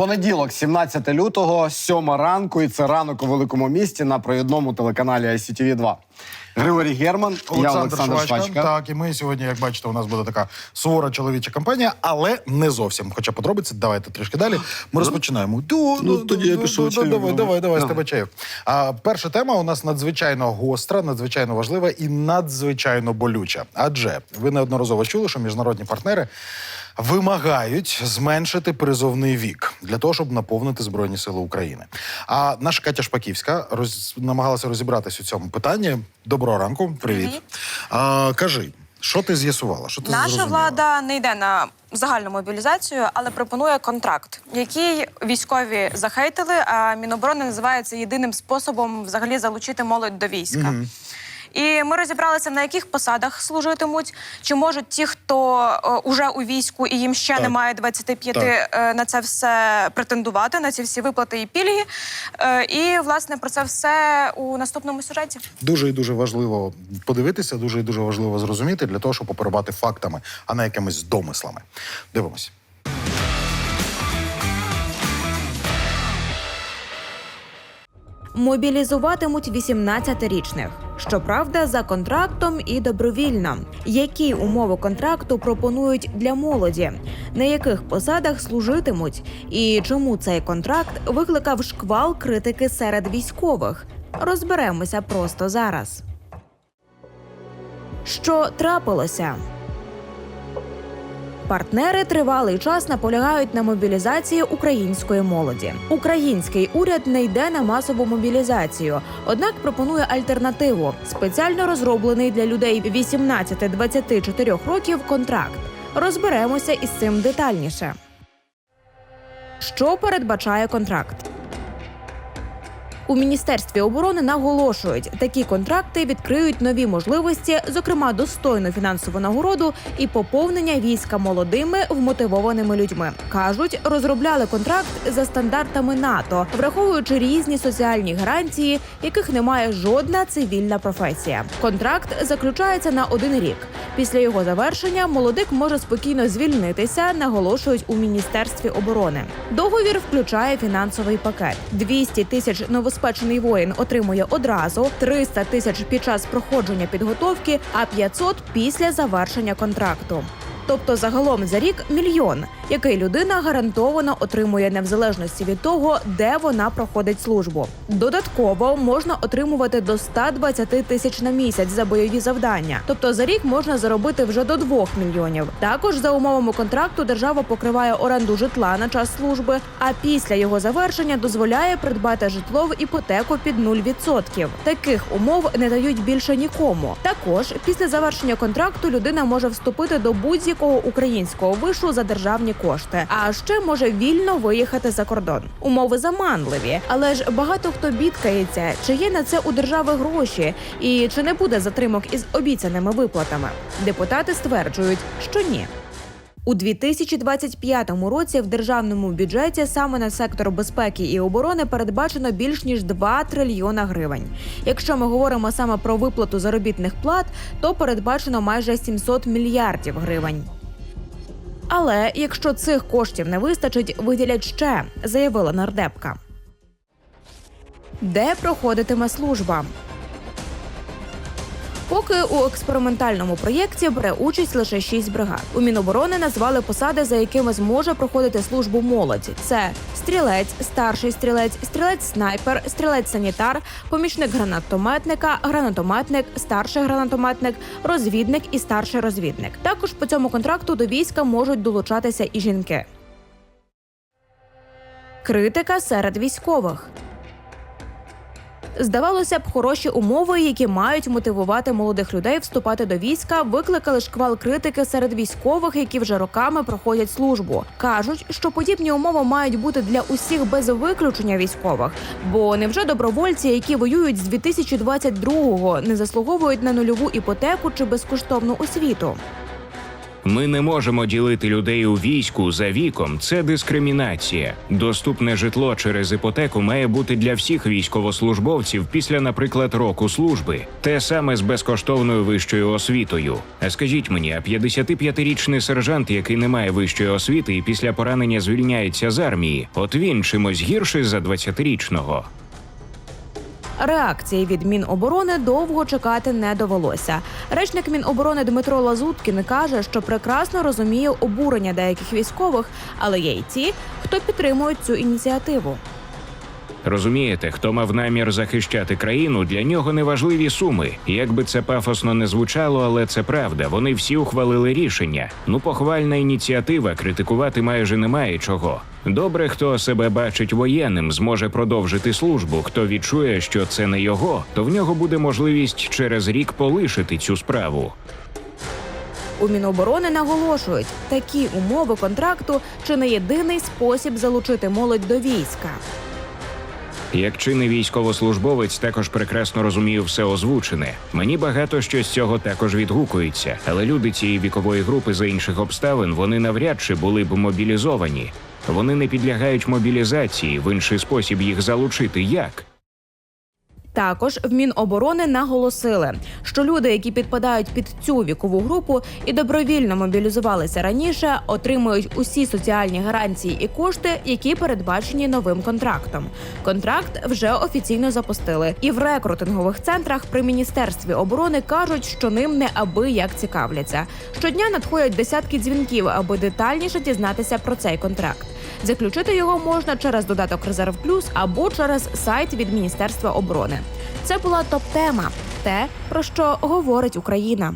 Понеділок, 17 лютого, 7 ранку, і це ранок у великому місті на провідному телеканалі ICTV 2 Григорій Герман, я Олександр Швачка. Так, і ми сьогодні, як бачите, у нас буде така сувора чоловіча кампанія, але не зовсім. Хоча подробиці, давайте трішки далі. Ми розпочинаємо. Ду, Ну, ду, тоді я ду, пішов ду, чаю. Давай, давай, давай, з Ну. тебе чаю. А перша тема у нас надзвичайно гостра, надзвичайно важлива і надзвичайно болюча. Адже ви неодноразово чули, що міжнародні партнери. Вимагають зменшити призовний вік для того, щоб наповнити збройні сили України. А наша Катя Шпаківська роз... намагалася розібратися у цьому питанні. Доброго ранку, привіт. Привіт. А, кажи, що ти з'ясувала? Що ти Наша зрозуміла? влада не йде на загальну мобілізацію, але пропонує контракт, який військові захейтили. А Міноборони називається єдиним способом взагалі залучити молодь до війська. І ми розібралися на яких посадах служитимуть, чи можуть ті, хто е, уже у війську і їм ще Так. немає 25, Так. е, на це все претендувати, на ці всі виплати і пільги. Е, і власне про це все у наступному сюжеті. Дуже і дуже важливо подивитися, дуже і дуже важливо зрозуміти для того, щоб оперувати фактами, а не якимись домислами. Дивимось. Мобілізуватимуть 18-річних. Щоправда, за контрактом і добровільно. Які умови контракту пропонують для молоді, на яких посадах служитимуть, і чому цей контракт викликав шквал критики серед військових? Розберемося просто зараз. Що трапилося? Партнери тривалий час наполягають на мобілізації української молоді. Український уряд не йде на масову мобілізацію, однак пропонує альтернативу спеціально розроблений для людей 18-24 років контракт. Розберемося із цим детальніше. Що передбачає контракт? У міністерстві оборони наголошують, такі контракти відкриють нові можливості, зокрема достойну фінансову нагороду і поповнення війська молодими вмотивованими людьми. кажуть, розробляли контракт за стандартами НАТО, враховуючи різні соціальні гарантії, яких немає жодна цивільна професія. Контракт заключається на один рік. Після його завершення молодик може спокійно звільнитися, наголошують у міністерстві оборони. Договір включає фінансовий пакет: 200 тисяч новоспечений воїн отримує одразу, 300 тисяч під час проходження підготовки, а 500 – після завершення контракту. Тобто загалом за рік мільйон, який людина гарантовано отримує незалежності від того, де вона проходить службу. Додатково можна отримувати до 120 тисяч на місяць за бойові завдання. Тобто за рік можна заробити вже до 2 мільйонів. Також за умовами контракту держава покриває оренду житла на час служби, а після його завершення дозволяє придбати житло в іпотеку під 0%. Таких умов не дають більше нікому. Також після завершення контракту людина може вступити до будь-якого українського вишу за державні кошти, а ще може вільно виїхати за кордон. Умови заманливі, але ж багато хто бідкається, чи є на це у держави гроші, і чи не буде затримок із обіцяними виплатами. Депутати стверджують, що ні. У 2025 році в державному бюджеті саме на сектор безпеки і оборони передбачено більш ніж 2 трильйона гривень. Якщо ми говоримо саме про виплату заробітних плат, то передбачено майже 700 мільярдів гривень. Але якщо цих коштів не вистачить, виділять ще, заявила нардепка. Де проходитиме служба? Поки у експериментальному проєкті бере участь лише шість бригад. У Міноборони назвали посади, за якими зможе проходити службу молодь. Це стрілець, старший стрілець, стрілець-снайпер, стрілець-санітар, помічник гранатометника, гранатометник, старший гранатометник, розвідник і старший розвідник. Також по цьому контракту до війська можуть долучатися і жінки. Критика серед військових. Здавалося б, хороші умови, які мають мотивувати молодих людей вступати до війська, викликали шквал критики серед військових, які вже роками проходять службу. кажуть, що подібні умови мають бути для усіх без виключення військових. Бо невже добровольці, які воюють з 2022-го, не заслуговують на нульову іпотеку чи безкоштовну освіту? Ми не можемо ділити людей у війську за віком. Це дискримінація. Доступне житло через іпотеку має бути для всіх військовослужбовців після, наприклад, року служби. Те саме з безкоштовною вищою освітою. А скажіть мені, а 55-річний сержант, який не має вищої освіти і після поранення звільняється з армії, от він чимось гірший за 20-річного. Реакції від Міноборони довго чекати не довелося. Речник Міноборони Дмитро Лазуткін каже, що прекрасно розуміє обурення деяких військових, але є й ті, хто підтримують цю ініціативу. Розумієте, хто мав намір захищати країну, для нього не важливі суми. Як би це пафосно не звучало, але це правда. Вони всі ухвалили рішення. Ну, похвальна ініціатива, критикувати майже немає чого. Добре, хто себе бачить воєнним, зможе продовжити службу. Хто відчує, що це не його, то в нього буде можливість через рік полишити цю справу. У Міноборони наголошують, такі умови контракту чи не єдиний спосіб залучити молодь до війська. Як чинний військовослужбовець також прекрасно розумію все озвучене. Мені багато що з цього також відгукується, але люди цієї вікової групи за інших обставин вони навряд чи були б мобілізовані. Вони не підлягають мобілізації. В інший спосіб їх залучити як? Також в Міноборони наголосили, що люди, які підпадають під цю вікову групу і добровільно мобілізувалися раніше, отримують усі соціальні гарантії і кошти, які передбачені новим контрактом. Контракт вже офіційно запустили, і в рекрутингових центрах при міністерстві оборони кажуть, що ним неабияк цікавляться. Щодня надходять десятки дзвінків, аби детальніше дізнатися про цей контракт. Заключити його можна через додаток Резерв Плюс або через сайт від Міністерства оборони. Це була топ-тема, те, про що говорить Україна.